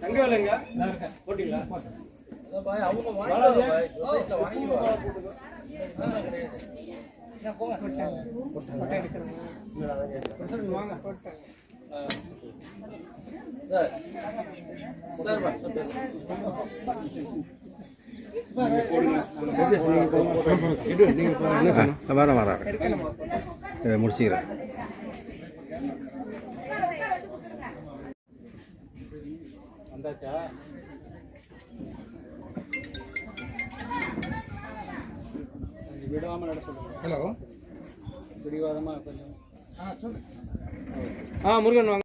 தங்க இல்லைங்க போட்டிங்களா? சார் சார் வரேன் வரேன் இதை முடிச்சுக்கிறேன் வந்தாச்சா கொஞ்சம் விடாம நட சொல்லுங்க ஹலோ? பிடிவாதமா கொஞ்சம் ஆ முருகன் வாங்க.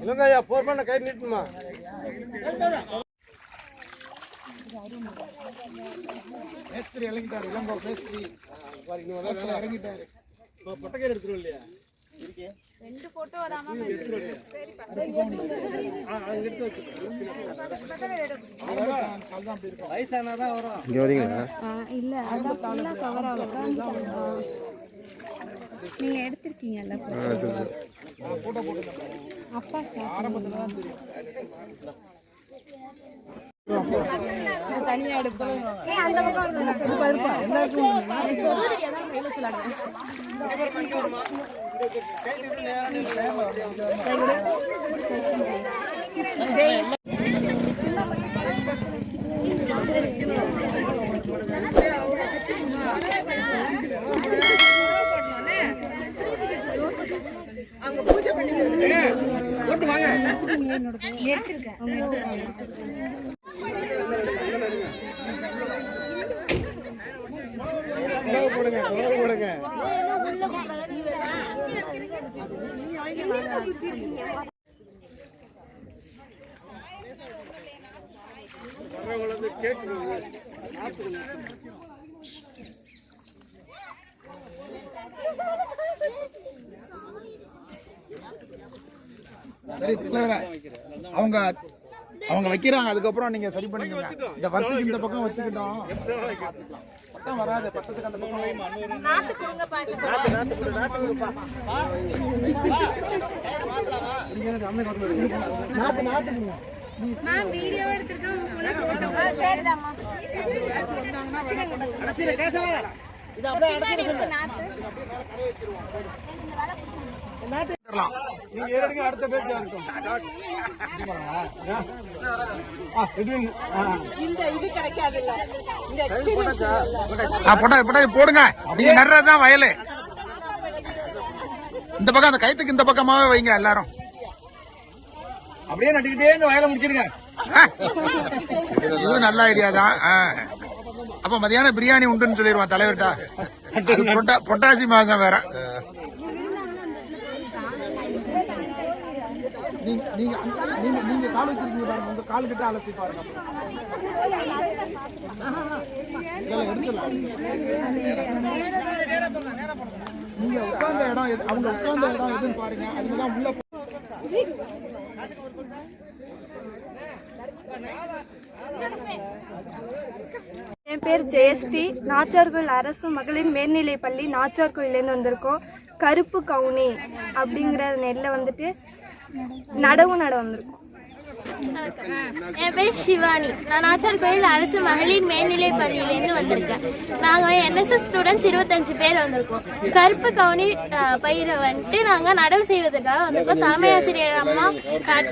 இலங்கையா போர் பண்ண கை நீட்டுமா? மேஸ்திரி இறங்கிட்டாரு இளங்கோ மேஸ்திரி. இறங்கிட்டாரு. பொட்டக்கை எடுத்துருவோம் இல்லையா இல்ல அதான் ஃபுல்லா கவர் ஆகல. நீங்க எடுத்திருக்கீங்கல்ல அப்பா ஆரம்பத்துல தான் தெரியும் தனியா எடுப்போம் அந்த பக்கம் சொல்ல தெரியாதான் கையில சொல்லாங்க போடுங்க போடுங்க சரி தலைவரா அவங்க அவங்க வைக்கிறாங்க அதுக்கப்புறம் நீங்க சரி பண்ணிக்கோங்க. இந்த வருஷத்துக்கு இந்த பக்கம் வச்சுக்கிட்டோம். பட்டம் வராது பட்டத்துக்கு அந்த பக்கம் நாத்து. நாத்துக்குங்க மேம் நீங்க ஏறடுங்க அடுத்த பேச்சு இருக்கும் போடுங்க. நீங்க நடுறதுதான் வயலு. இந்த பக்கம் அந்த கைத்துக்கு இந்த பக்கமாவே வைங்க எல்லாரும். அப்படியே நட்டுக்கிட்டே இந்த வயலை முடிச்சிருங்க. இது நல்ல ஐடியா தான். ஆ. அப்ப மதியானம் பிரியாணி உண்டுன்னு சொல்லிடுவான் தலைவர்கிட்ட. பொட்டாசி மாசம் வேற. நீங்க நீங்க நீங்க நீங்க கால் வச்சிருக்கீங்க பாருங்க. உங்க கால் கிட்ட அலசி பாருங்க. எடுத்துடலாம். நீங்க உட்கார்ந்த இடம் எது- அவங்க உட்கார்ந்த இடம் எதுன்னு பாருங்க. அதுதான் உள்ள என் பேர் ஜெயஸ்ரீ. நாச்சார்கோயில் அரசு மகளிர் மேல்நிலைப்பள்ளி நாச்சார்கோயிலேருந்து வந்திருக்கோம். கருப்பு கவுனி அப்படிங்கிற நெல்லை வந்துட்டு நடவு நட வந்திருக்கோம் என் பேர் சிவானி நான் ஆச்சார் கோயில் அரசு மகளிர் மேல்நிலைப் பள்ளியிலேருந்து வந்திருக்கேன். நாங்கள் என்எஸ்எஸ் ஸ்டூடெண்ட்ஸ் இருபத்தஞ்சு பேர் வந்திருக்கோம். கருப்பு கவுனி பயிரை வந்துட்டு நாங்கள் நடவு செய்வதற்காக வந்திருக்கோம். தலைமை ஆசிரியர் அம்மா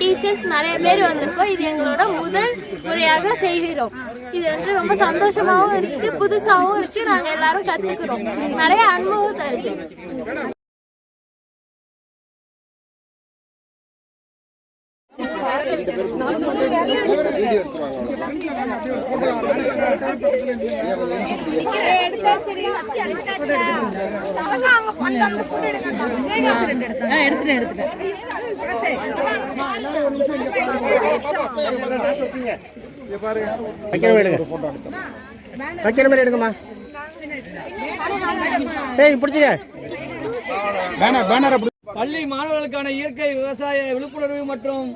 டீச்சர்ஸ் நிறைய பேர் வந்திருக்கோம். இது எங்களோட முதல் முறையாக செய்கிறோம். இது வந்து ரொம்ப சந்தோஷமாகவும் இருக்குது புதுசாகவும் இருக்குது நாங்கள் எல்லாரும் கற்றுக்குறோம் நிறைய அனுபவம் தருது வைக்கிற மாதிரி எடுங்க வைக்கிற மாதிரி எடுங்கம்மா ஏய் பிடிச்சிக்க பேனர் பேனர் பள்ளி மாணவர்களுக்கான இயற்கை விவசாய விழிப்புணர்வு மற்றும்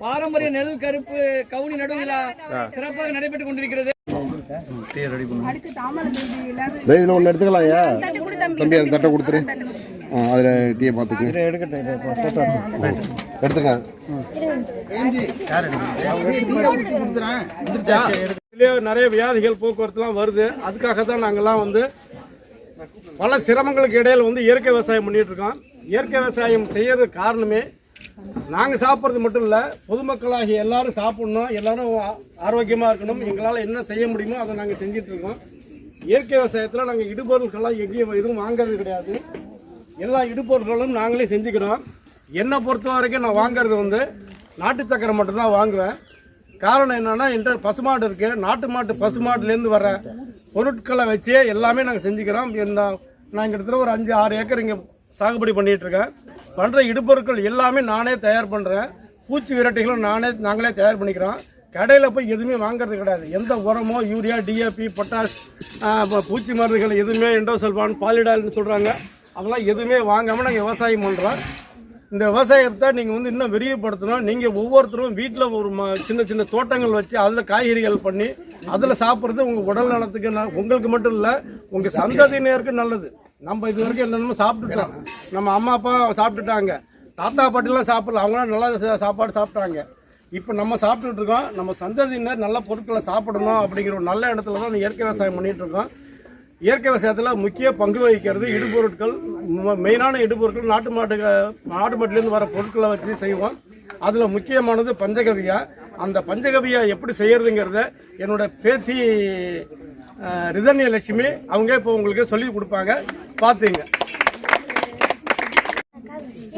பாரம்பரிய நெல் கருப்பு கவுனி நடுவு விழா சிறப்பாக நடைபெற்றுக் கொண்டிருக்கிறது. இதில் ஒன்று எடுத்துக்கலாம் ஐயா. தம்பி அந்த தட்டை கொடுத்துரு. அதில் டீயை பார்த்துக்கு. எடுத்துக்க. நிறைய வியாதிகள் போக்குவரத்துலாம் வருது. அதுக்காக தான் நாங்கள்லாம் வந்து பல சிரமங்களுக்கு இடையில வந்து இயற்கை விவசாயம் பண்ணிட்டு இருக்கோம். இயற்கை விவசாயம் செய்யறதுக்கு காரணமே நாங்கள் சாப்பிட்றது மட்டும் இல்லை பொதுமக்களாகிய எல்லாரும் சாப்பிட்ணும் எல்லாரும் ஆரோக்கியமாக இருக்கணும் எங்களால் என்ன செய்ய முடியுமோ அதை நாங்கள் செஞ்சிட்ருக்கோம் இயற்கை விவசாயத்தில் நாங்கள் இடுபொருட்கள்லாம் எங்கேயும் எதுவும் வாங்குறது கிடையாது. எல்லா இடுபொருட்களும் நாங்களே செஞ்சுக்கிறோம். என்னை பொறுத்த வரைக்கும் நான் வாங்குறது வந்து நாட்டு சக்கரை மட்டும்தான் வாங்குவேன். காரணம் என்னென்னா என்கிட்ட பசுமாடு இருக்குது நாட்டு மாட்டு பசுமாட்டுலேருந்து வர பொருட்களை வச்சே எல்லாமே நாங்கள் செஞ்சுக்கிறோம். இந்த நான் கிட்டத்தட்ட ஒரு அஞ்சு ஆறு ஏக்கர் இங்கே சாகுபடி பண்ணிகிட்ருக்கேன் இருக்கேன். பண்ணுற இடுபொருட்கள் எல்லாமே நானே தயார் பண்ணுறேன் பூச்சி விரட்டிகளும் நானே நாங்களே தயார் பண்ணிக்கிறோம். கடையில் போய் எதுவுமே வாங்குறது கிடையாது. எந்த உரமோ யூரியா டிஏபி பொட்டாஷ் பூச்சி மருந்துகள் எதுவுமே இண்டோசல்பான் பாலிடால்னு சொல்கிறாங்க அதெல்லாம் எதுவுமே வாங்காமல் நாங்கள் விவசாயம் பண்ணுறோம் இந்த விவசாயத்தை நீங்கள் வந்து இன்னும் விரிவுபடுத்தணும். நீங்கள் ஒவ்வொருத்தரும் வீட்டில் ஒரு ம சின்ன சின்ன தோட்டங்கள் வச்சு அதில் காய்கறிகள் பண்ணி அதில் சாப்பிட்றது உங்கள் உடல் நலத்துக்கு ந- உங்களுக்கு மட்டும் இல்லை உங்கள் சந்ததியினருக்கு நல்லது. நம்ம இது வரைக்கும் என்னென்னமோ சாப்பிட்டுட்டோம். நம்ம அம்மா அப்பா சாப்பிட்டுட்டாங்க. தாத்தா பாட்டிலாம் சாப்பிடல. அவங்களாம் நல்லா சாப்பாடு சாப்பிட்டாங்க. இப்போ நம்ம சாப்பிட்டுட்டு இருக்கோம். நம்ம சந்ததியினர் நல்ல பொருட்களை சாப்பிடணும் அப்படிங்கிற ஒரு நல்ல இடத்துல தான் இயற்கை விவசாயம் பண்ணிகிட்டு இருக்கோம். இயற்கை விவசாயத்தில் முக்கிய பங்கு வகிக்கிறது இடுபொருட்கள். மெயினான இடுபொருட்கள் நாட்டு மாட்டு நாட்டு மாட்டிலேருந்து வர பொருட்களை வச்சு செய்வோம். அதில் முக்கியமானது பஞ்சகவியா அந்த பஞ்சகவியை எப்படி செய்யறதுங்கிறத என்னோட பேத்தி ரிதன்ய லட்சுமி அவங்க இப்போ உங்களுக்கு சொல்லி கொடுப்பாங்க. பார்த்துங்க.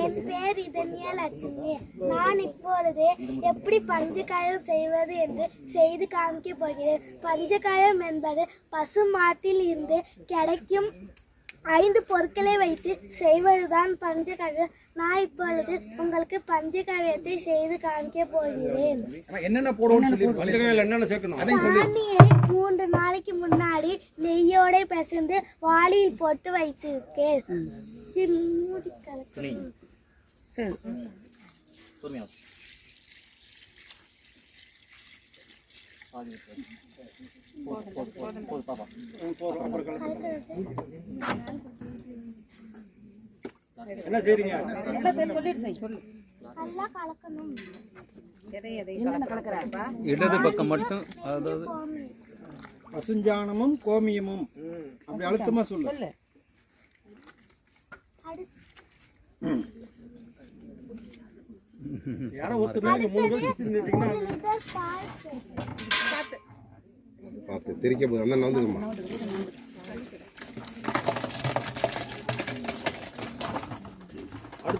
என் பேர் இதன்யா லட்சுமி நான் இப்பொழுது எப்படி பஞ்சகாயம் செய்வது என்று செய்து காமிக்க போகிறேன். பஞ்சகாயம் என்பது பசு மாட்டில் இருந்து கிடைக்கும் ஐந்து பொருட்களை வைத்து செய்வதுதான் பஞ்சகாயம். நான் இப்பொழுது உங்களுக்கு பஞ்சகாவியத்தை செய்து காமிக்க போகிறேன். என்னென்ன போடுவோம்னு சொல்லி பஞ்சகவியில் என்னென்ன சேர்க்கணும்? சாணியை மூன்று நாளைக்கு முன்னாடி நெய்யோட பிசைந்து வாளியில் போட்டு வைத்திருக்கேன். இது மூடி கலக்கணும். என்ன செய்றீங்க? நல்லா கலக்கணும். இடது பக்கம் மட்டும் அதாவது பசுஞ்சாணமும் கோமியமும். அப்படி அழுத்தமா சொல்லு. யாரோ ஒருத்தர் மூணு. பார்த்து திரிக்க போகுது அந்த வந்துக்குமா அடுத்தது அடுத்தது மூணு லிட்டர் பால் ஊத்து.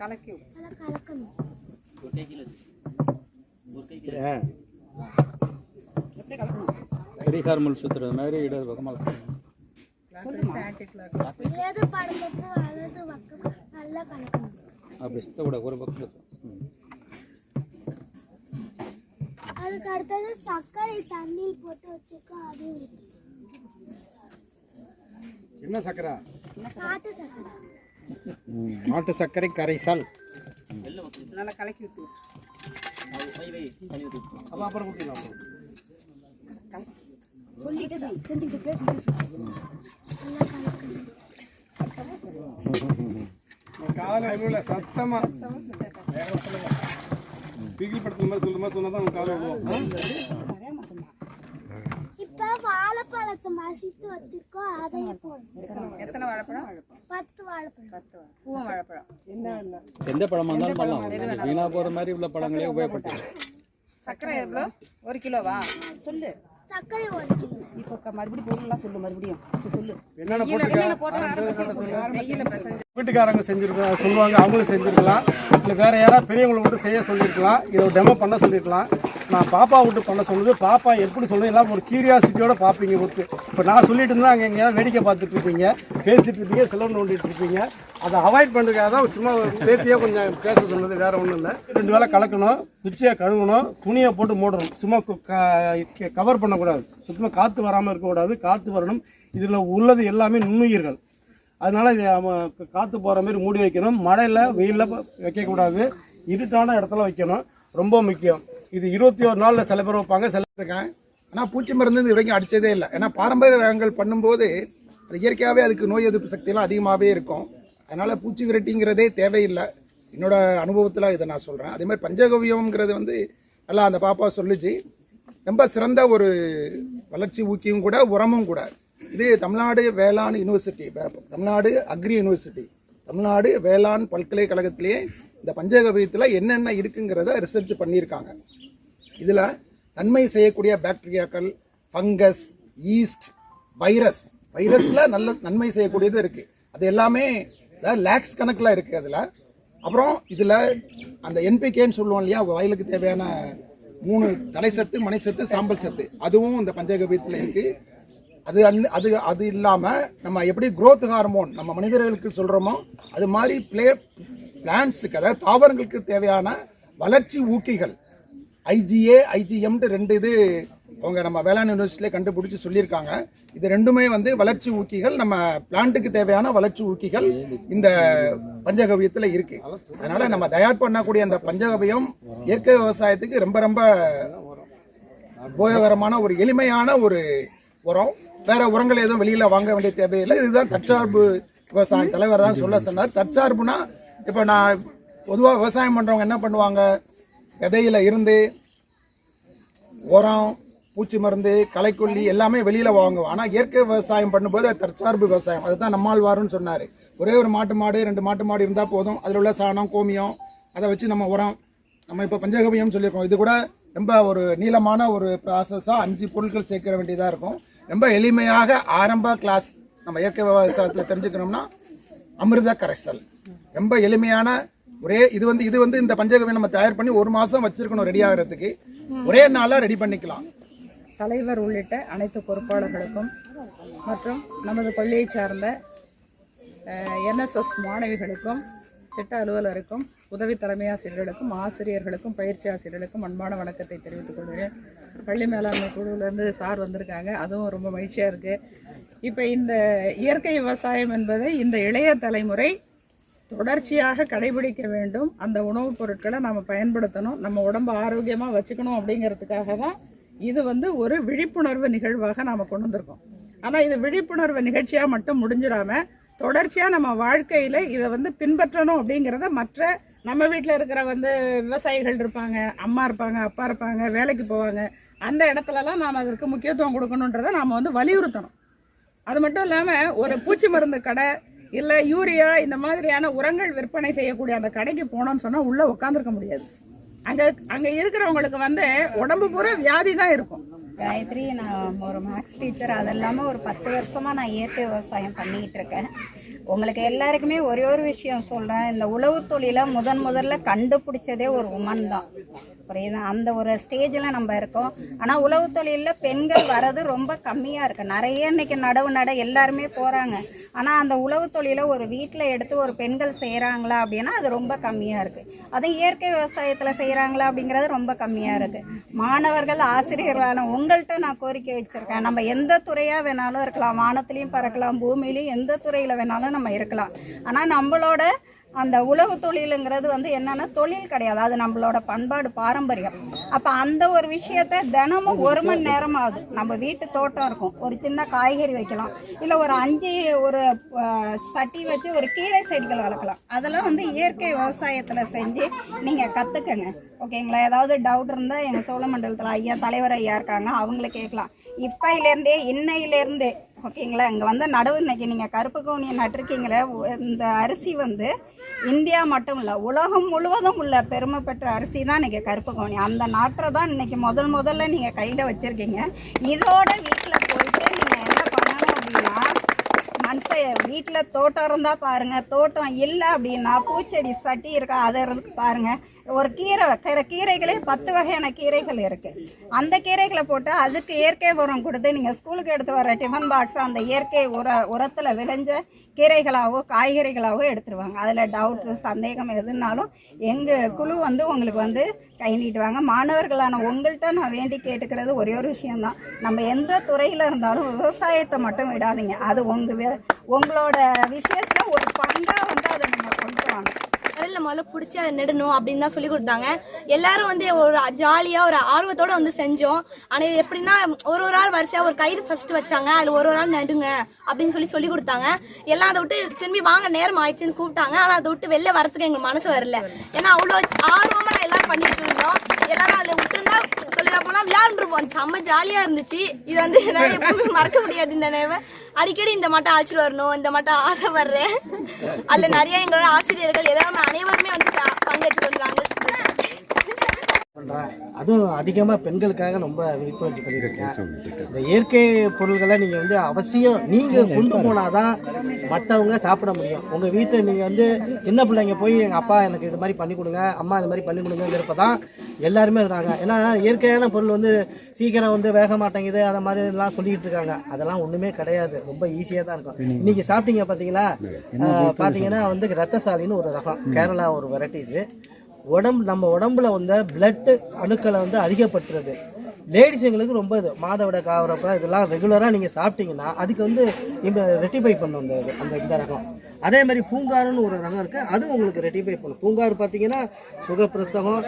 நல்லா கலக்கணும். கடிகார முள் சுத்துறது மாதிரி இடது பக்கமாக கலக்கணும். அப்படி சுத்தக்கூடாது ஒரு பக்கம். அதுக்கு அடுத்தது சர்க்கரை தண்ணியில் போட்டு வச்சிருக்கோம் அது என்ன சக்கரை நாட்டு சர்க்கரை. நாட்டு சர்க்கரை கரைசல். அப்போ அப்புறம் கொடுத்துக்கலாம் காலை இல்லை சத்தமா. பிகில் படத்துல மாதிரி சொல்லுமா சொன்னா தான் காலை விடுவோம். இப்ப வாழைப்பழத்தை மசித்து வச்சிருக்கோம் அதையும் போடுறோம் எத்தனை வாழைப்பழம்? பத்து வாழைப்பழம். பத்து பூ வாழைப்பழம். எந்த பழமா இருந்தாலும் பண்ணலாம். வீணா போற மாதிரி உள்ள பழங்களே உபயோகப்படுத்தலாம் சர்க்கரை எவ்வளோ? ஒரு கிலோவா? சொல்லு. சர்க்கரை ஒரு கிலோ. இப்போ மறுபடியும் பொருள்லாம் சொல்லு மறுபடியும். சொல்லு. என்னென்ன போட்டு வீட்டுக்காரங்க செஞ்சிருக்கலாம் சொல்லுவாங்க அவங்களும் செஞ்சிருக்கலாம். இல்லை வேற யாராவது பெரியவங்களை விட்டு செய்ய சொல்லியிருக்கலாம் இதை டெமோ பண்ண சொல்லியிருக்கலாம் நான் பாப்பா விட்டு பண்ண சொன்னது பாப்பா எப்படி சொல்லுது எல்லாம் ஒரு கியூரியாசிட்டியோட பார்ப்பீங்க ஒத்து இப்போ நான் சொல்லிட்டு இருந்தால் அங்கே எங்கேயாவது வேடிக்கை பார்த்துட்டு இருப்பீங்க பேசிட்டு இருப்பீங்க செலவு நோண்டிட்டு இருப்பீங்க. அதை அவாய்ட் பண்ணுறதுக்காக தான் சும்மா பேத்தியாக கொஞ்சம் பேச சொன்னது வேற ஒன்றும் இல்லை. ரெண்டு வேளை கலக்கணும் குச்சியை கழுவணும் துணியை போட்டு மூடணும். சும்மா கவர் பண்ணக்கூடாது. சுத்தமாக காற்று வராமல் இருக்கக்கூடாது. காற்று வரணும். இதில் உள்ளது எல்லாமே நுண்ணுயிர்கள். அதனால இது காற்று போகிற மாதிரி மூடி வைக்கணும். மழையில் வெயிலில் வைக்கக்கூடாது. இருட்டான இடத்துல வைக்கணும். ரொம்ப முக்கியம். இது இருபத்தி ஒரு நாளில் சில பேர் வைப்பாங்க சில இருக்கேன் ஆனால் பூச்சி மருந்து இது வரைக்கும் அடித்ததே இல்லை. ஏன்னா பாரம்பரிய ரகங்கள் பண்ணும்போது அது இயற்கையாகவே அதுக்கு நோய் எதிர்ப்பு சக்தியெல்லாம் அதிகமாகவே இருக்கும். அதனால் பூச்சி விரட்டிங்கிறதே தேவையில்லை. என்னோட அனுபவத்தில் இதை நான் சொல்கிறேன் அதே மாதிரி பஞ்சகவியம்ங்கிறது வந்து நல்லா அந்த பாப்பா சொல்லுச்சு. ரொம்ப சிறந்த ஒரு வளர்ச்சி ஊக்கியும் கூட உரமும் கூட. இது தமிழ்நாடு வேளாண் university Tamil Nadu agri university. Tamil Nadu வேளாண் பல்கலைக்கழகத்திலேயே இந்த பஞ்சகவியத்தில் என்னென்ன இருக்குங்கிறத ரிசர்ச் பண்ணியிருக்காங்க. இதில் நன்மை செய்யக்கூடிய பாக்டீரியாக்கள் ஃபங்கஸ் ஈஸ்ட் வைரஸ் வைரஸில் நல்ல நன்மை செய்யக்கூடியது இருக்குது அது எல்லாமே லேக்ஸ் கணக்கில் இருக்குது அதில். அப்புறம் இதில் அந்த என்பிகேன்னு சொல்லுவோம் இல்லையா வயலுக்கு தேவையான மூணு தலை சத்து மணி சத்து சாம்பல் சத்து. அதுவும் இந்த பஞ்சகவியத்தில் இருக்குது அது அன்- அது அது இல்லாமல் நம்ம எப்படி குரோத் ஹார்மோன் நம்ம மனிதர்களுக்கு சொல்கிறோமோ அது மாதிரி பிளே பிளான்ஸுக்கு அதாவது தாவரங்களுக்கு தேவையான வளர்ச்சி ஊக்கிகள். ஐஜிஏ ஐஜிஎம்னு ரெண்டு இது அவங்க நம்ம வேளாண் யூனிவர்சிட்டியிலே கண்டுபிடிச்சி சொல்லியிருக்காங்க. இது ரெண்டுமே வந்து வளர்ச்சி ஊக்கிகள் நம்ம பிளான்ட்டுக்கு தேவையான வளர்ச்சி ஊக்கிகள் இந்த பஞ்சகவியத்தில் இருக்கு. அதனால் நம்ம தயார் பண்ணக்கூடிய அந்த பஞ்சகவியம் இயற்கை விவசாயத்துக்கு ரொம்ப ரொம்ப உபயோகரமான ஒரு எளிமையான ஒரு உரம் வேற உரங்கள் எதுவும் வெளியில் வாங்க வேண்டிய தேவையில்லை. இதுதான் தற்சார்பு விவசாய தலைவர் தான் சொல்ல சொன்னார். தற்சார்புனா இப்போ நான் பொதுவாக விவசாயம் பண்ணுறவங்க என்ன பண்ணுவாங்க? விதையில இருந்து உரம் பூச்சி மருந்து களைக்கொல்லி எல்லாமே வெளியில் வாங்குவோம். ஆனால் இயற்கை விவசாயம் பண்ணும்போது அது தற்சார்பு விவசாயம். அதுதான் நம்மாழ்வாருன்னு சொன்னார். ஒரே ஒரு மாட்டு மாடு ரெண்டு மாட்டு மாடு இருந்தால் போதும். அதில் உள்ள சாணம் கோமியம் அதை வச்சு நம்ம உரம் நம்ம இப்போ பஞ்சகவியம் சொல்லியிருக்கோம். இது கூட ரொம்ப ஒரு நீளமான ஒரு ப்ராசஸாக அஞ்சு பொருட்கள் சேர்க்க வேண்டியதாக இருக்கும். ரொம்ப எளிமையாக ஆரம்ப கிளாஸ் நம்ம இயற்கை விவசாயத்தில் தெரிஞ்சுக்கணும்னா அமிர்த கரைசல். ரொம்ப எளிமையான ஒரே இது வந்து இது வந்து இந்த பஞ்சகவியம் நம்ம தயார் பண்ணி ஒரு மாதம் வச்சிருக்கணும் ரெடி ஆகிறதுக்கு. ஒரே நாளாக ரெடி பண்ணிக்கலாம். தலைவர் உள்ளிட்ட அனைத்து பொறுப்பாளர்களுக்கும் மற்றும் நமது பள்ளியை சார்ந்த என்எஸ்எஸ் மாணவிகளுக்கும் திட்ட அலுவலருக்கும் உதவி தலைமை ஆசிரியர்களுக்கும் ஆசிரியர்களுக்கும் பயிற்சி ஆசிரியர்களுக்கும் அன்பான வணக்கத்தை தெரிவித்துக் கொள்கிறேன். பள்ளி மேலாண்மை குழுவிலேருந்து சார் வந்திருக்காங்க. அதுவும் ரொம்ப மகிழ்ச்சியாக இருக்குது இப்போ இந்த இயற்கை விவசாயம் என்பதை இந்த இளைய தலைமுறை தொடர்ச்சியாக கடைபிடிக்க வேண்டும். அந்த உணவுப் பொருட்களை நம்ம பயன்படுத்தணும். நம்ம உடம்ப ஆரோக்கியமாக வச்சுக்கணும் அப்படிங்கிறதுக்காக தான் இது வந்து ஒரு விழிப்புணர்வு நிகழ்வாக நாம் கொண்டு வந்திருக்கோம். ஆனால் இது விழிப்புணர்வு நிகழ்ச்சியாக மட்டும் முடிஞ்சிடாம தொடர்ச்சியாக நம்ம வாழ்க்கையில் இதை வந்து பின்பற்றணும் அப்படிங்கிறத மற்ற நம்ம வீட்டில் இருக்கிற வந்து விவசாயிகள் இருப்பாங்க அம்மா இருப்பாங்க அப்பா இருப்பாங்க வேலைக்கு போவாங்க. அந்த இடத்துலலாம் நாம் அதற்கு முக்கியத்துவம் கொடுக்கணுன்றதை நாம் வந்து வலியுறுத்தணும். அது மட்டும் இல்லாமல் ஒரு பூச்சி மருந்து கடை இல்லை யூரியா இந்த மாதிரியான உரங்கள் விற்பனை செய்யக்கூடிய அந்த கடைக்கு போனோம்னு சொன்னால் உள்ளே உட்காந்துருக்க முடியாது. அங்கே அங்கே இருக்கிறவங்களுக்கு வந்து உடம்பு பூரா வியாதி தான் இருக்கும். காயத்ரி நான் ஒரு மேக்ஸ் டீச்சர் அது இல்லாமல் ஒரு பத்து வருஷமாக நான் இயற்கை விவசாயம் பண்ணிக்கிட்டு இருக்கேன். உங்களுக்கு எல்லாருக்குமே ஒரே ஒரு விஷயம் சொல்கிறேன் இந்த உழவு தொழிலை முதன் முதல்ல கண்டுபிடிச்சதே ஒரு உமன் தான். புரியுதா? அந்த ஒரு ஸ்டேஜில் நம்ம இருக்கோம். ஆனால் உழவு தொழிலில் பெண்கள் வர்றது ரொம்ப கம்மியாக இருக்குது நிறைய இன்றைக்கி நடவு நட எல்லாருமே போகிறாங்க ஆனால் அந்த உழவு தொழிலை ஒரு வீட்டில் எடுத்து ஒரு பெண்கள் செய்கிறாங்களா அப்படின்னா அது ரொம்ப கம்மியாக இருக்குது அதுவும் இயற்கை விவசாயத்தில் செய்கிறாங்களா அப்படிங்கிறது ரொம்ப கம்மியாக இருக்குது மாணவர்கள் ஆசிரியர்களான உங்கள்கிட்ட நான் கோரிக்கை வச்சுருக்கேன். நம்ம எந்த துறையாக வேணாலும் இருக்கலாம். வானத்துலேயும் பறக்கலாம். பூமியிலையும் எந்த துறையில் வேணாலும் நம்ம இருக்கலாம். ஆனால் நம்மளோட அந்த உழவு தொழிலுங்கிறது வந்து என்னன்னா தொழில் கிடையாது. அது நம்மளோட பண்பாடு பாரம்பரியம். அப்போ அந்த ஒரு விஷயத்த தினமும் ஒரு மணி நேரம் ஆகுது நம்ம வீட்டு தோட்டம் இருக்கும். ஒரு சின்ன காய்கறி வைக்கலாம். இல்லை ஒரு அஞ்சு ஒரு சட்டி வச்சு ஒரு கீரை செடிகள் வளர்க்கலாம். அதெல்லாம் வந்து இயற்கை விவசாயத்தில் செஞ்சு நீங்கள் கற்றுக்கங்க ஓகேங்களா? ஏதாவது டவுட் இருந்தால் எங்கள் சோழமண்டலத்தில் ஐயா தலைவர் ஐயா இருக்காங்க. அவங்கள கேட்கலாம். இப்பையிலேருந்தே இன்னையிலேருந்தே ஓகேங்களா? இங்கே வந்து நடவு இன்னைக்கு நீங்கள் கருப்பு கவுனியை நட்டிருக்கீங்களே இந்த அரிசி வந்து இந்தியா மட்டும் இல்லை உலகம் முழுவதும் உள்ள பெருமை பெற்ற அரிசி தான் இன்றைக்கி கருப்பு கவுனி. அந்த நாட்டை தான் இன்னைக்கு முதல் முதல்ல நீங்கள் கையில் வச்சுருக்கீங்க. இதோட வீட்டில் போயிட்டு நீங்கள் என்ன பண்ணணும் அப்படின்னா மனுஷன் வீட்டில் தோட்டம் இருந்தால் பாருங்கள் தோட்டம் இல்லை அப்படின்னா பூச்செடி சட்டி இருக்கா அதை இருக்கு பாருங்கள் ஒரு கீரை கீரை கீரைகளே பத்து வகையான கீரைகள் இருக்குது அந்த கீரைகளை போட்டு அதுக்கு இயற்கை உரம் கொடுத்து நீங்கள் ஸ்கூலுக்கு எடுத்து வர டிஃபன் பாக்ஸ் அந்த இயற்கை உர உரத்தில் விளைஞ்ச கீரைகளாகவோ காய்கறிகளாகவோ எடுத்துருவாங்க. அதில் டவுட்டு சந்தேகம் எதுனாலும் எங்கள் குழு வந்து உங்களுக்கு வந்து கை நீட்டுவாங்க. மாணவர்களான உங்கள்கிட்ட நான் வேண்டி கேட்டுக்கிறது ஒரே ஒரு விஷயம்தான். நம்ம எந்த துறையில் இருந்தாலும் விவசாயத்தை மட்டும் விடாதீங்க. அது உங்கள் உங்களோட விஷயத்தில் ஒரு பங்காக வந்து அதை நீங்கள் கொண்டு வாங்க. கடலில் முதல்ல பிடிச்சி அதை நெடணும் அப்படின்னு தான் சொல்லி கொடுத்தாங்க. எல்லாரும் வந்து ஒரு ஜாலியாக ஒரு ஆர்வத்தோட வந்து செஞ்சோம். ஆனால் எப்படின்னா ஒரு ஒரு ஆள் வரிசையாக ஒரு கயிறு ஃபர்ஸ்ட் வச்சாங்க. அதில் ஒரு ஒரு ஆள் நடுங்க அப்படின்னு சொல்லி சொல்லி கொடுத்தாங்க. எல்லாம் அதை விட்டு திரும்பி வாங்க நேரம் ஆயிடுச்சுன்னு கூப்பிட்டாங்க. ஆனால் அதை விட்டு வெளில வரதுக்கு எங்களுக்கு மனசு வரல. ஏன்னா அவ்வளோ ஆர்வமாக நான் எல்லாரும் பண்ணிட்டு இருந்தோம். எல்லாரும் அதில் விட்டுருந்தா சொல்லிட்டு போனால் விளையாண்டுருப்போம். செம்ம ஜாலியாக இருந்துச்சு. இது வந்து என்னால் எப்பவுமே மறக்க முடியாது இந்த நேரம். அடிக்கடி இந்த மாட்டம் அழைச்சிட்டு வரணும் இந்த மாட்டம் ஆசைப்படுறேன். அதில் நிறைய எங்களோட ஆசிரியர்கள் எல்லாருமே அனைவருமே வந்து ப- பங்கேற்று கொள்றாங்க பண்ணுறேன் அதுவும் அதிகமாக பெண்களுக்காக ரொம்ப விழிப்புணர்ச்சி பண்ணியிருக்கேன் இந்த இயற்கை பொருள்களை நீங்கள் வந்து அவசியம் நீங்கள் கொண்டு போனால் தான் மற்றவங்க சாப்பிட முடியும். உங்கள் வீட்டில் நீங்கள் வந்து சின்ன பிள்ளைங்க போய் எங்கள் அப்பா எனக்கு இது மாதிரி பண்ணி கொடுங்க அம்மா இது மாதிரி பண்ணி கொடுங்கிறப்ப தான் எல்லாருமே இருக்காங்க ஏன்னா இயற்கையான பொருள் வந்து சீக்கிரம் வந்து வேக மாட்டேங்குது அதை மாதிரி எல்லாம் சொல்லிக்கிட்டு இருக்காங்க. அதெல்லாம் ஒன்றுமே கிடையாது. ரொம்ப ஈஸியாக தான் இருக்கும். இன்னைக்கு சாப்பிட்டீங்க பார்த்தீங்களா பார்த்தீங்கன்னா வந்து ரத்தசாலின்னு ஒரு ரகம். கேரளா ஒரு வெரைட்டிஸு உடம்பு நம்ம உடம்புல வந்து பிளட் அணுக்களை வந்து அதிகப்படுத்துறது. லேடிஸுங்களுக்கு ரொம்ப இது மாதவிட காவரப்ப இதெல்லாம் ரெகுலராக நீங்கள் சாப்பிட்டீங்கன்னா அதுக்கு வந்து இப்போ ரெட்டிஃபை பண்ணும் அந்த இது, அந்த இந்த ரகம். அதே மாதிரி பூங்காருன்னு ஒரு ரகம் இருக்குது அதுவும் உங்களுக்கு ரெட்டிஃபை பண்ணும். பூங்கார் பார்த்தீங்கன்னா சுகப்பிரசவம்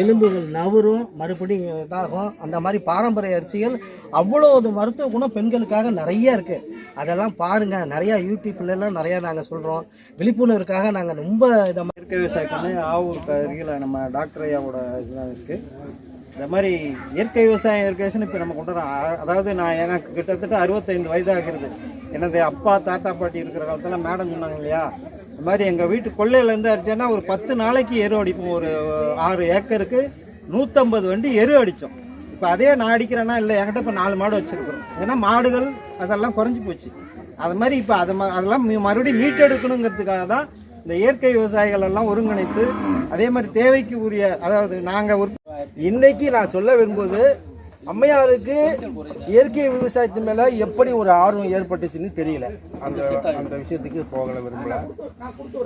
எலும்புகள் நவரும் மறுபடியும் இதாகும். அந்த மாதிரி பாரம்பரிய அரிசிகள் அவ்வளோ ஒரு மருத்துவ குணம் பெண்களுக்காக நிறைய இருக்குது அதெல்லாம் பாருங்கள் நிறையா யூடியூப்லலாம் நிறையா நாங்கள் சொல்கிறோம் விழிப்புணர்வுக்காக நாங்கள் ரொம்ப இதை இயற்கை விவசாயம் பண்ணி ஆவூருக்கு அருகில் நம்ம டாக்டர் ஐயாவோட இதெல்லாம் இருக்குது இந்த மாதிரி இயற்கை விவசாயம் இயற்கை விவசாயம் இப்போ நம்ம கொண்டு வரோம் அதாவது நான் எனக்கு கிட்டத்தட்ட அறுபத்தைந்து வயதாகிறது. எனது அப்பா தாத்தா பாட்டி இருக்கிற காலத்தில் மேடம் சொன்னாங்க இல்லையா? இந்த மாதிரி எங்கள் வீட்டு கொள்ளையிலேருந்து அடிச்சேன்னா ஒரு பத்து நாளைக்கு எரு அடிப்போம். ஒரு ஆறு ஏக்கருக்கு நூற்றம்பது வண்டி எரு அடித்தோம் இப்போ அதே நான் அடிக்கிறேன்னா இல்லை என்கிட்ட இப்போ நாலு மாடு வச்சுருக்குறோம். ஏன்னா மாடுகள் அதெல்லாம் குறைஞ்சி போச்சு. அது மாதிரி இப்போ அதை அதெல்லாம் மீ- மறுபடியும் மீட்டெடுக்கணுங்கிறதுக்காக தான் இந்த இயற்கை விவசாயிகள் எல்லாம் ஒருங்கிணைத்து அதே மாதிரி தேவைக்கு உரிய அதாவது நாங்கள் ஒரு இன்னைக்கு நான் சொல்ல விரும்புவது அம்மையாருக்கு இயற்கை விவசாயத்தின் மேல எப்படி ஒரு ஆர்வம் ஏற்பட்டுச்சுன்னு தெரியல. அந்த அந்த விஷயத்துக்கு போகல விரும்பல.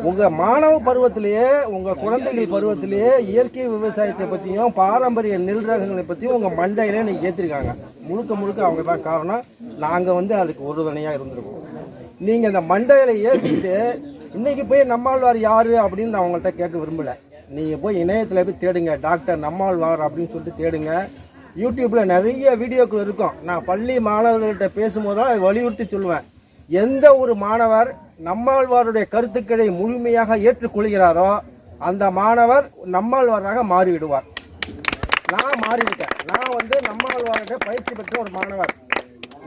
உங்க மாணவ பருவத்திலேயே உங்க குழந்தைகள் பருவத்திலேயே இயற்கை விவசாயத்தை பத்தியும் பாரம்பரிய நெல் ரகங்களை பத்தியும் உங்க மண்டையிலே நீங்க ஏத்திருக்காங்க. முழுக்க முழுக்க அவங்க தான் காரணம். நாங்க வந்து அதுக்கு உறுதுணையா இருந்திருக்கோம். நீங்க அந்த மண்டையில ஏத்திட்டு இன்னைக்கு போய் நம்மாழ்வார் யாரு அப்படின்னு நான் அவங்கள்ட்ட கேட்க விரும்பலை. நீங்கள் போய் இணையத்தில் போய் தேடுங்க. டாக்டர் நம்மாழ்வார் அப்படின்னு சொல்லிட்டு தேடுங்க. யூடியூப்பில் நிறைய வீடியோக்கள் இருக்கும். நான் பள்ளி மாணவர்கள்ட்ட பேசும்போதெல்லாம் அதை வலியுறுத்தி சொல்லுவேன். எந்த ஒரு மாணவர் நம்மாழ்வாருடைய கருத்துக்களை முழுமையாக ஏற்றுக்கொள்கிறாரோ அந்த மாணவர் நம்மாழ்வாராக மாறிவிடுவார். நான் மாறிவிட்டேன். நான் வந்து நம்மாழ்வார்கிட்ட பயிற்சி பெற்ற ஒரு மாணவர்.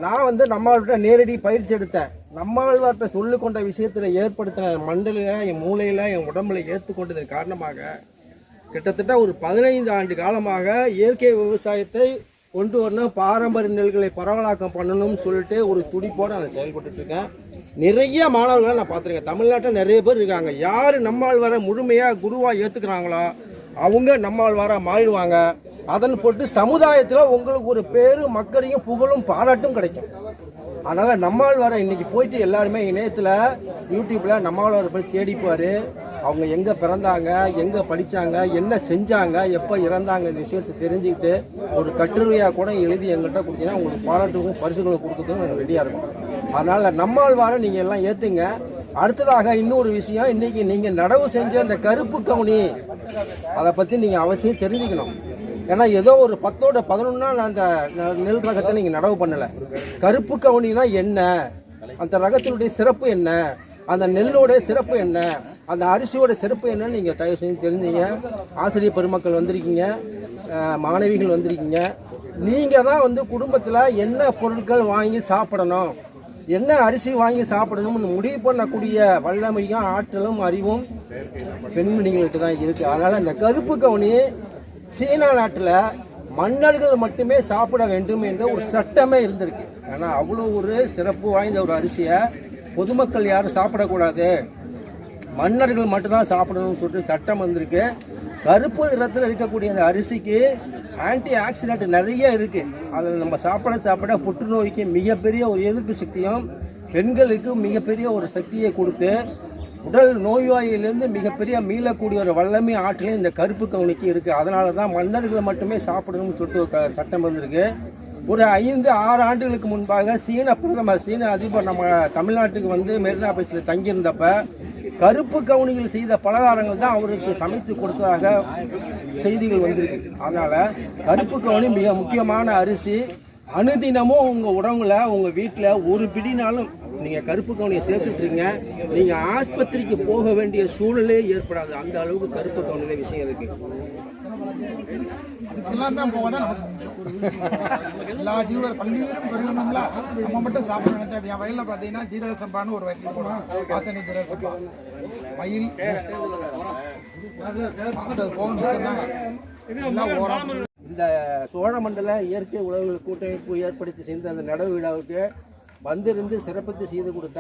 நான் வந்து நம்மள்கிட்ட நேரடி பயிற்சி எடுத்தேன். நம்மாழ்வார்கிட்ட சொல்லு கொண்ட விஷயத்தில் ஏற்படுத்தின மண்டலில் என் மூளையில் என் உடம்புல ஏற்றுக்கொண்டதன் காரணமாக கிட்டத்தட்ட ஒரு பதினைந்து ஆண்டு காலமாக இயற்கை விவசாயத்தை கொண்டு வரணும் பாரம்பரிய நெல்களை பரவலாக்கம் பண்ணணும்னு சொல்லிட்டு ஒரு துடிப்போடு நான் செயல்பட்டுட்டு இருக்கேன். நிறைய மாணவர்களை நான் பார்த்துருக்கேன். தமிழ்நாட்டில் நிறைய பேர் இருக்காங்க. யார் நம்மாழ்வாரை முழுமையாக குருவாக ஏற்றுக்கிறாங்களோ அவங்க நம்மாழ்வாராக மாறிடுவாங்க. அதன் போட்டு சமுதாயத்தில் உங்களுக்கு ஒரு பேரும் மக்களையும் புகழும் பாராட்டும் கிடைக்கும். அதனால் நம்மாழ்வாரை இன்னைக்கு போயிட்டு எல்லாருமே இணையத்தில் யூடியூப்பில் நம்மாழ்வாரை போய் தேடிப்பார். அவங்க எங்கே பிறந்தாங்க எங்கே படித்தாங்க என்ன செஞ்சாங்க எப்போ இறந்தாங்க இந்த விஷயத்தை தெரிஞ்சுக்கிட்டு ஒரு கட்டுரையாக கூட எழுதி எங்கள்கிட்ட கொடுத்தீங்கன்னா உங்களுக்கு பாராட்டுக்கும் பரிசுகளும் கொடுக்கறதுக்கும் ரெடியாக இருக்கும். அதனால் நம்மாழ்வாரை நீங்கள் எல்லாம் ஏற்றுங்க அடுத்ததாக இன்னொரு விஷயம் இன்றைக்கி நீங்கள் நடவு செஞ்ச அந்த கருப்பு கவுனி அதை பற்றி நீங்கள் அவசியம் தெரிஞ்சுக்கணும். ஏன்னா ஏதோ ஒரு பத்தோட பதினொன்னா அந்த நெல் ரகத்தை நீங்கள் நடவு பண்ணலை. கருப்பு கவுனினா என்ன? அந்த ரகத்தினுடைய சிறப்பு என்ன? அந்த நெல்லோட சிறப்பு என்ன? அந்த அரிசியோட சிறப்பு என்னன்னு நீங்கள் தயவு செஞ்சு தெரிஞ்சீங்க. ஆசிரியர் பெருமக்கள் வந்திருக்கீங்க. மாணவிகள் வந்திருக்கீங்க. நீங்கள் தான் வந்து குடும்பத்தில் என்ன பொருட்கள் வாங்கி சாப்பிடணும்? என்ன அரிசி வாங்கி சாப்பிடணும்னு முடிவு பண்ணக்கூடிய வல்லமையும் ஆற்றலும் அறிவும் பெண்மணிகள்கிட்ட தான் இருக்குது அதனால் இந்த கருப்பு கவுனி சீனா நாட்டில் மன்னர்கள் மட்டுமே சாப்பிட வேண்டும் என்ற ஒரு சட்டமே இருந்திருக்கு. ஏன்னா அவ்வளோ ஒரு சிறப்பு வாய்ந்த ஒரு அரிசியை பொதுமக்கள் யாரும் சாப்பிடக்கூடாது. மன்னர்கள் மட்டும்தான் சாப்பிடணும்னு சொல்லிட்டு சட்டம் வந்திருக்கு. கருப்பு நிறத்தில் இருக்கக்கூடிய அந்த அரிசிக்கு ஆன்டி ஆக்சிடென்ட் நிறைய இருக்குது அதில் நம்ம சாப்பிட சாப்பிட புற்றுநோய்க்கு மிகப்பெரிய ஒரு எதிர்ப்பு சக்தியும் பெண்களுக்கு மிகப்பெரிய ஒரு சக்தியை கொடுத்து உடல் நோய்வாயிலிருந்து மிகப்பெரிய மீளக்கூடிய ஒரு வல்லமை ஆற்றலையும் இந்த கருப்பு கவுனிக்கு இருக்குது அதனால தான் மன்னர்கள் மட்டுமே சாப்பிடணும்னு சொல்லிட்டு ஒரு சட்டம் வந்திருக்கு. ஒரு ஐந்து ஆறு ஆண்டுகளுக்கு முன்பாக சீன பிரதமர் சீன அதிபர் நம்ம தமிழ்நாட்டுக்கு வந்து மெரினா பீச்சில் தங்கியிருந்தப்ப கருப்பு கவுனிகள் செய்த பலகாரங்கள் தான் அவருக்கு சமைத்து கொடுத்ததாக செய்திகள் வந்திருக்கு. அதனால் கருப்பு கவுனி மிக முக்கியமான அரிசி. அனுதினமும் உங்கள் உடம்புல உங்கள் வீட்டில் ஒரு பிடினாலும் நீங்கள் கருப்பு கவுனியை சேர்த்துட்றீங்க நீங்கள் ஆஸ்பத்திரிக்கு போக வேண்டிய சூழலே ஏற்படாது. அந்த அளவுக்கு கருப்பு கவுனியில் விஷயம் இருக்குது அதுக்கெல்லாம் தான் போவதான் நமக்கு முக்கியம். எல்லா ஜீவ பல்லுயிரும் பெருகணும்ல. நம்ம மட்டும் சாப்பிட நினைச்சா என் வயலில் பார்த்தீங்கன்னா ஜீரக சம்பான்னு ஒரு போடுவோம் வாசனை ஜீரக சம்பா. மயில் அது போக மிச்சம்தான் எல்லாம் ஓரம் இந்த சோழமண்டல இயற்கை உழவுகள் கூட்டமைப்பு ஏற்படுத்தி செய்த அந்த நடவு விழாவுக்கு வந்திருந்து சிறப்பித்து செய்து கொடுத்த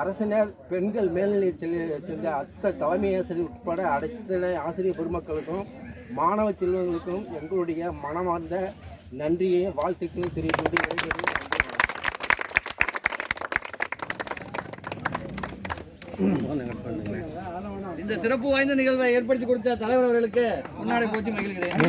அரசினர் பெண்கள் மேல்நிலை செல்ல சென்ற அத்த தலைமை ஆசிரியர் உட்பட அனைத்து ஆசிரியர் பெருமக்களுக்கும் மாணவ செல்வங்களுக்கும் எங்களுடைய மனமார்ந்த நன்றியையும் வாழ்த்துக்களையும் விடைபெறுகிறேன். இந்த சிறப்பு வாய்ந்த நிகழ்வை ஏற்படுத்தி கொடுத்த தலைவர் அவர்களுக்கு முன்னாடி போச்சு மகிழ்கிறேன்.